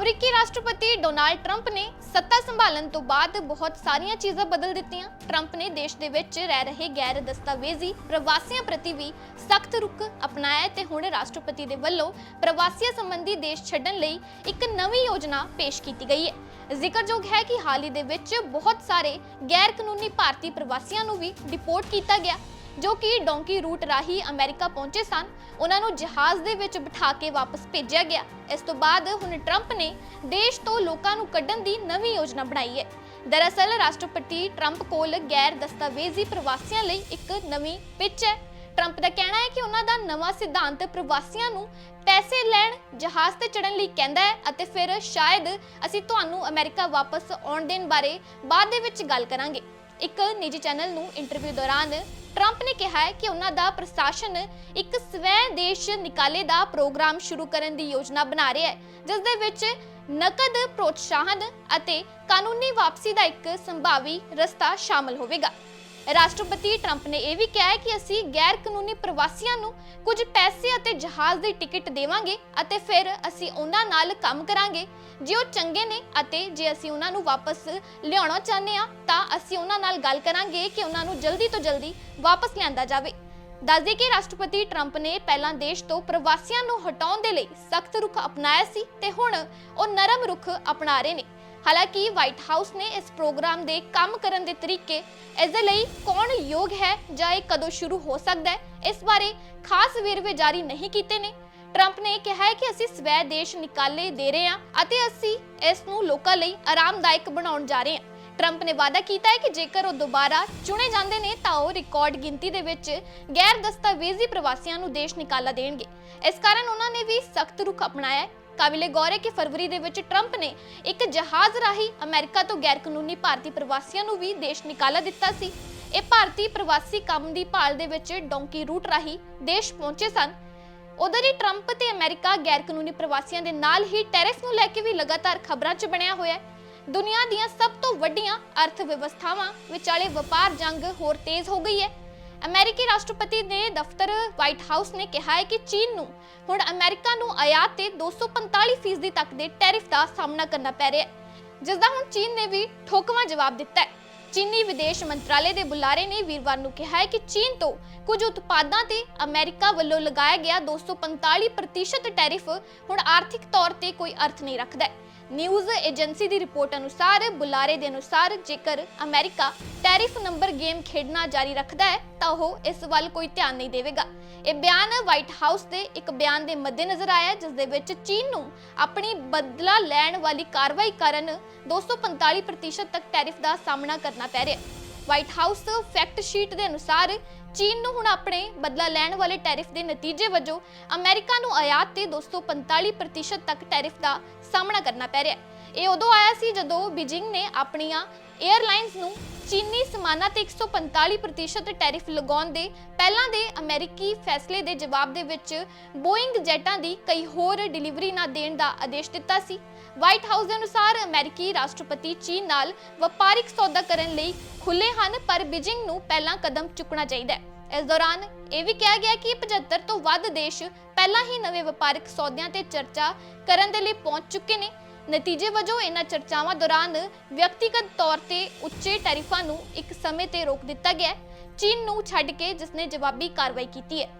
ਅਮਰੀਕੀ ਰਾਸ਼ਟਰਪਤੀ Donald Trump ਨੇ ਸੱਤਾ ਸੰਭਾਲਣ ਤੋਂ ਬਾਅਦ ਬਹੁਤ ਸਾਰੀਆਂ ਚੀਜ਼ਾਂ ਬਦਲ ਦਿੱਤੀਆਂ। ਟਰੰਪ ਨੇ ਦੇਸ਼ ਦੇ ਵਿੱਚ ਰਹਿ ਰਹੇ ਗੈਰ ਦਸਤਾਵੇਜ਼ੀ ਪ੍ਰਵਾਸੀਆਂ ਪ੍ਰਤੀ ਵੀ ਸਖਤ ਰੁਖ ਅਪਣਾਇਆ ਤੇ ਹੁਣ ਰਾਸ਼ਟਰਪਤੀ ਦੇ ਵੱਲੋਂ ਪ੍ਰਵਾਸੀਆਂ ਸੰਬੰਧੀ ਦੇਸ਼ ਛੱਡਣ ਲਈ ਇੱਕ ਨਵੀਂ ਯੋਜਨਾ ਪੇਸ਼ ਕੀਤੀ ਗਈ ਹੈ। ਜ਼ਿਕਰਯੋਗ ਹੈ ਕਿ ਹਾਲ ਹੀ ਦੇ ਵਿੱਚ ਬਹੁਤ ਸਾਰੇ ਗੈਰ ਕਾਨੂੰਨੀ ਭਾਰਤੀ ਪ੍ਰਵਾਸੀਆਂ ਨੂੰ ਵੀ ਡਿਪੋਰਟ ਕੀਤਾ ਗਿਆ। ਜੋ ਕਿ ਡੋਂਕੀ ਰੂਟ ਰਾਹੀਂ ਅਮਰੀਕਾ ਪਹੁੰਚੇ ਸਨ, ਉਹਨਾਂ ਨੂੰ ਜਹਾਜ਼ ਦੇ ਵਿੱਚ ਬਿਠਾ ਕੇ ਵਾਪਸ ਭੇਜਿਆ ਗਿਆ। ਇਸ ਤੋਂ ਬਾਅਦ ਹੁਣ ਟਰੰਪ ਨੇ ਦੇਸ਼ ਤੋਂ ਲੋਕਾਂ ਨੂੰ ਕੱਢਣ ਦੀ ਨਵੀਂ ਯੋਜਨਾ ਬਣਾਈ ਹੈ। ਦਰਅਸਲ, ਰਾਸ਼ਟਰਪਤੀ ਟਰੰਪ ਕੋਲ ਗੈਰ ਦਸਤਾਵੇਜ਼ੀ ਪ੍ਰਵਾਸੀਆਂ ਲਈ ਇੱਕ ਨਵੀਂ ਪਿੱਚ ਹੈ। ਟਰੰਪ ਦਾ ਕਹਿਣਾ ਹੈ ਕਿ ਉਹਨਾਂ ਦਾ ਨਵਾਂ ਸਿਧਾਂਤ ਪ੍ਰਵਾਸੀਆਂ ਨੂੰ ਪੈਸੇ ਲੈਣ, ਜਹਾਜ਼ ਤੇ ਚੜਨ ਲਈ ਕਹਿੰਦਾ ਹੈ ਅਤੇ ਫਿਰ ਸ਼ਾਇਦ ਅਸੀਂ ਤੁਹਾਨੂੰ ਅਮਰੀਕਾ ਵਾਪਸ ਆਉਣ ਦੇਣ ਬਾਰੇ ਬਾਅਦ ਦੇ ਵਿੱਚ ਗੱਲ ਕਰਾਂਗੇ। ਇੱਕ ਨਿੱਜੀ ਚੈਨਲ ਨੂੰ ਇੰਟਰਵਿਊ ਦੌਰਾਨ ਟਰੰਪ ਨੇ ਕਿਹਾ ਹੈ ਕਿ ਉਹਨਾਂ ਦਾ ਪ੍ਰਸ਼ਾਸਨ ਇੱਕ ਸਵੈ ਦੇਸ਼ ਨਿਕਾਲੇ ਦਾ ਪ੍ਰੋਗਰਾਮ ਸ਼ੁਰੂ ਕਰਨ ਦੀ ਯੋਜਨਾ ਬਣਾ ਰਿਹਾ ਹੈ, ਜਿਸ ਦੇ ਵਿੱਚ ਨਕਦ ਪ੍ਰੋਤਸਾਹਨ ਅਤੇ ਕਾਨੂੰਨੀ ਵਾਪਸੀ ਦਾ ਇੱਕ ਸੰਭਾਵੀ ਰਸਤਾ ਸ਼ਾਮਲ ਹੋਵੇਗਾ। ਰਾਸ਼ਟਰਪਤੀ ਟਰੰਪ ਨੇ ਇਹ ਵੀ ਕਿਹਾ ਹੈ ਕਿ ਅਸੀਂ ਗੈਰ ਕਾਨੂੰਨੀ ਪ੍ਰਵਾਸੀਆਂ ਨੂੰ ਕੁਝ ਪੈਸੇ ਅਤੇ ਜਹਾਜ਼ ਦੀ ਟਿਕਟ ਦੇਵਾਂਗੇ ਅਤੇ ਫਿਰ ਅਸੀਂ ਉਹਨਾਂ ਨਾਲ ਕੰਮ ਕਰਾਂਗੇ। ਜੇ ਉਹ ਚੰਗੇ ਨੇ ਅਤੇ ਜੇ ਅਸੀਂ ਉਹਨਾਂ ਨੂੰ ਵਾਪਸ ਲਿਆਉਣਾ ਚਾਹੁੰਦੇ ਹਾਂ, ਤਾਂ ਅਸੀਂ ਉਹਨਾਂ ਨਾਲ ਗੱਲ ਕਰਾਂਗੇ ਕਿ ਉਹਨਾਂ ਨੂੰ ਜਲਦੀ ਤੋਂ ਜਲਦੀ ਵਾਪਸ ਲਿਆਂਦਾ ਜਾਵੇ। ਦੱਸਦੇ ਕਿ ਰਾਸ਼ਟਰਪਤੀ ਟਰੰਪ ਨੇ ਪਹਿਲਾਂ ਦੇਸ਼ ਤੋਂ ਪ੍ਰਵਾਸੀਆਂ ਨੂੰ ਹਟਾਉਣ ਦੇ ਲਈ ਸਖਤ ਰੁਖ ਅਪਣਾਇਆ ਸੀ ਤੇ ਹੁਣ ਉਹ ਨਰਮ ਰੁਖ ਅਪਣਾ ਰਹੇ ਨੇ। ਹਾਲਾਂਕਿ ਵਾਈਟ ਹਾਊਸ ਨੇ ਇਸ ਪ੍ਰੋਗਰਾਮ ਦੇ ਕੰਮ ਕਰਨ ਦੇ ਤਰੀਕੇ ਇਸ ਦੇ ਲਈ ਕੌਣ ਯੋਗ ਹੈ ਜਾਂ ਇਹ ਕਦੋਂ ਸ਼ੁਰੂ ਹੋ ਸਕਦਾ ਹੈ, ਇਸ ਬਾਰੇ ਖਾਸ ਵੇਰਵੇ ਜਾਰੀ ਨਹੀਂ ਕੀਤੇ ਨੇ। ਟਰੰਪ ਨੇ ਕਿਹਾ ਹੈ ਕਿ ਅਸੀਂ ਸਵੈ ਦੇਸ਼ ਨਿਕਾਲੇ ਦੇ ਰਹੇ ਹਾਂ ਅਤੇ ਅਸੀਂ ਇਸ ਨੂੰ ਲੋਕਾਂ ਲਈ ਆਰਾਮਦਾਇਕ ਬਣਾਉਣ ਜਾ ਰਹੇ ਹਾਂ। ਟਰੰਪ ਨੇ ਵਾਅਦਾ ਕੀਤਾ ਹੈ ਕਿ ਜੇਕਰ ਉਹ ਦੁਬਾਰਾ ਚੁਣੇ ਜਾਂਦੇ ਨੇ ਤਾਂ ਉਹ ਰਿਕਾਰਡ ਗਿਣਤੀ ਦੇ ਵਿੱਚ ਗੈਰ ਦਸਤਾਵੇਜ਼ੀ ਪ੍ਰਵਾਸੀਆਂ ਨੂੰ ਦੇਸ਼ ਨਿਕਾਲਾ ਦੇਣਗੇ। ਇਸ ਕਾਰਨ ਉਹਨਾਂ ਨੇ ਵੀ ਸਖਤ ਰੁਖ ਅਪਣਾਇਆ ਹੈ। ਕਾਬਿਲੇ ਗੌਰ ਹੈ ਕਿ ਫਰਵਰੀ ਦੇ ਵਿੱਚ ਟਰੰਪ ਨੇ ਇੱਕ ਜਹਾਜ਼ ਰਾਹੀਂ ਅਮਰੀਕਾ ਤੋਂ ਗੈਰ ਕਾਨੂੰਨੀ ਭਾਰਤੀ ਪ੍ਰਵਾਸੀਆਂ ਨੂੰ ਵੀ ਦੇਸ਼ ਨਿਕਾਲਾ ਦਿੱਤਾ ਸੀ। ਇਹ ਭਾਰਤੀ ਪ੍ਰਵਾਸੀ ਕੰਮ ਦੀ ਭਾਲ ਦੇ ਵਿੱਚ ਡੋਂਕੀ ਰੂਟ ਰਾਹੀਂ ਦੇਸ਼ ਪਹੁੰਚੇ ਸਨ। ਉਧਰ ਹੀ ਟਰੰਪ ਤੇ ਅਮਰੀਕਾ ਗੈਰ ਕਾਨੂੰਨੀ ਪ੍ਰਵਾਸੀਆਂ ਦੇ ਨਾਲ ਹੀ ਟੈਰਿਫ ਨੂੰ ਲੈ ਕੇ ਵੀ ਲਗਾਤਾਰ ਖਬਰਾਂ 'ਚ ਬਣਿਆ ਹੋਇਆ ਹੈ। ਦੁਨੀਆ ਦੀਆਂ ਸਭ ਤੋਂ ਵੱਡੀਆਂ ਅਰਥ ਵਿਵਸਥਾਵਾਂ ਵਿਚਾਲੇ ਵਪਾਰ ਜੰਗ ਹੋਰ ਤੇਜ਼ ਹੋ ਗਈ ਹੈ। ਅਮਰੀਕੀ ਰਾਸ਼ਟਰਪਤੀ ਦੇ ਦਫ਼ਤਰ ਵਾਈਟ ਹਾਊਸ ਨੇ ਕਿਹਾ ਹੈ ਕਿ ਚੀਨ ਨੂੰ ਹੁਣ ਅਮਰੀਕਾ ਨੂੰ ਆਯਾਤ ਤੇ 245% ਤੱਕ ਦੇ ਟੈਰਿਫ ਦਾ ਸਾਹਮਣਾ ਕਰਨਾ ਪੈ ਰਿਹਾ ਹੈ ਜਿਸ ਦਾ ਹੁਣ ਚੀਨ ਨੇ ਵੀ ਠੋਕਵਾਂ ਜਵਾਬ ਦਿੱਤਾ ਹੈ। ਚੀਨੀ ਵਿਦੇਸ਼ ਮੰਤਰਾਲੇ ਦੇ ਬੁਲਾਰੇ ਨੇ ਵੀਰਵਾਰ ਨੂੰ ਕਿਹਾ ਹੈ ਕਿ ਚੀਨ ਤੋਂ ਕੁਝ ਉਤਪਾਦਾਂ ਤੇ ਅਮਰੀਕਾ ਵੱਲੋਂ ਲਗਾਇਆ ਗਿਆ 245% ਟੈਰਿਫ ਹੁਣ ਆਰਥਿਕ ਤੌਰ ਤੇ ਕੋਈ ਅਰਥ ਨਹੀਂ ਰੱਖਦਾ ਹੈ। ਨਿਊਜ਼ ਏਜੰਸੀ ਦੀ ਰਿਪੋਰਟ ਅਨੁਸਾਰ ਬੁਲਾਰੇ ਦੇ ਅਨੁਸਾਰ ਜੇਕਰ ਅਮਰੀਕਾ ਟੈਰਿਫ ਨੰਬਰ ਗੇਮ ਖੇਡਣਾ ਜਾਰੀ ਰੱਖਦਾ ਹੈ ਤਾਂ ਉਹ ਇਸ ਵੱਲ ਕੋਈ ਧਿਆਨ ਨਹੀਂ ਦੇਵੇਗਾ। ਇਹ ਬਿਆਨ ਵਾਈਟ ਹਾਊਸ ਦੇ ਇੱਕ ਬਿਆਨ ਦੇ ਮੱਦੇਨਜ਼ਰ ਆਇਆ ਜਿਸ ਦੇ ਵਿੱਚ ਚੀਨ ਨੂੰ ਆਪਣੀ ਬਦਲਾ ਲੈਣ ਵਾਲੀ ਕਾਰਵਾਈ ਕਾਰਨ 245% ਤੱਕ ਟੈਰਿਫ ਦਾ ਸਾਹਮਣਾ ਕਰਨਾ ਪੈ ਰਿਹਾ ਹੈ। ਵਾਈਟ ਹਾਊਸ ਫੈਕਟ ਸ਼ੀਟ ਦੇ ਅਨੁਸਾਰ ਚੀਨ ਨੂੰ ਹੁਣ ਆਪਣੇ ਬਦਲਾ ਲੈਣ ਵਾਲੇ ਟੈਰਿਫ ਦੇ ਨਤੀਜੇ ਵਜੋਂ ਅਮਰੀਕਾ ਨੂੰ ਆਯਾਤ ਤੇ 245% ਤੱਕ ਟੈਰਿਫ ਦਾ ਸਾਹਮਣਾ ਕਰਨਾ ਪੈ ਰਿਹਾ ਹੈ। ਇਹ ਉਦੋਂ ਆਇਆ ਸੀ ਜਦੋਂ ਬੀਜਿੰਗ ਨੇ ਆਪਣੀਆਂ 에ਅਰਲਾਈਨਸ ਨੂੰ ਚੀਨੀ ਸਮਾਨਾਂ ਤੇ 145% ਟੈਰਿਫ ਲਗਾਉਣ ਦੇ ਪਹਿਲਾਂ ਦੇ ਅਮਰੀਕੀ ਫੈਸਲੇ ਦੇ ਜਵਾਬ ਦੇ ਵਿੱਚ ਬੋਇੰਗ ਜੈਟਾਂ ਦੀ ਕਈ ਹੋਰ ਡਿਲੀਵਰੀ ਨਾ ਦੇਣ ਦਾ ਆਦੇਸ਼ ਦਿੱਤਾ ਸੀ। ਵਾਈਟ ਹਾਊਸ ਦੇ ਅਨੁਸਾਰ ਅਮਰੀਕੀ ਰਾਸ਼ਟਰਪਤੀ ਚੀਨ ਨਾਲ ਵਪਾਰਿਕ ਸੌਦਾ ਕਰਨ ਲਈ ਖੁੱਲੇ ਹਨ, ਪਰ ਬੀਜਿੰਗ ਨੂੰ ਪਹਿਲਾਂ ਕਦਮ ਚੁੱਕਣਾ ਚਾਹੀਦਾ ਹੈ। ਇਸ ਦੌਰਾਨ ਇਹ ਵੀ ਕਿਹਾ ਗਿਆ ਕਿ 75 ਤੋਂ ਵੱਧ ਦੇਸ਼ ਪਹਿਲਾਂ ਹੀ ਨਵੇਂ ਵਪਾਰਕ ਸੌਦਿਆਂ ਤੇ ਚਰਚਾ ਕਰਨ ਦੇ ਲਈ ਪਹੁੰਚ ਚੁੱਕੇ ਨੇ। ਨਤੀਜੇ ਵਜੋਂ ਇਹਨਾਂ ਚਰਚਾਵਾਂ ਦੌਰਾਨ ਵਿਅਕਤੀਗਤ ਤੌਰ ਤੇ ਉੱਚੇ ਟੈਰਿਫਾਂ ਨੂੰ ਇੱਕ ਸਮੇਂ ਤੇ ਰੋਕ ਦਿੱਤਾ ਗਿਆ ਹੈ। ਚੀਨ ਨੂੰ ਛੱਡ ਕੇ ਜਿਸ ਨੇ ਜਵਾਬੀ ਕਾਰਵਾਈ ਕੀਤੀ ਹੈ।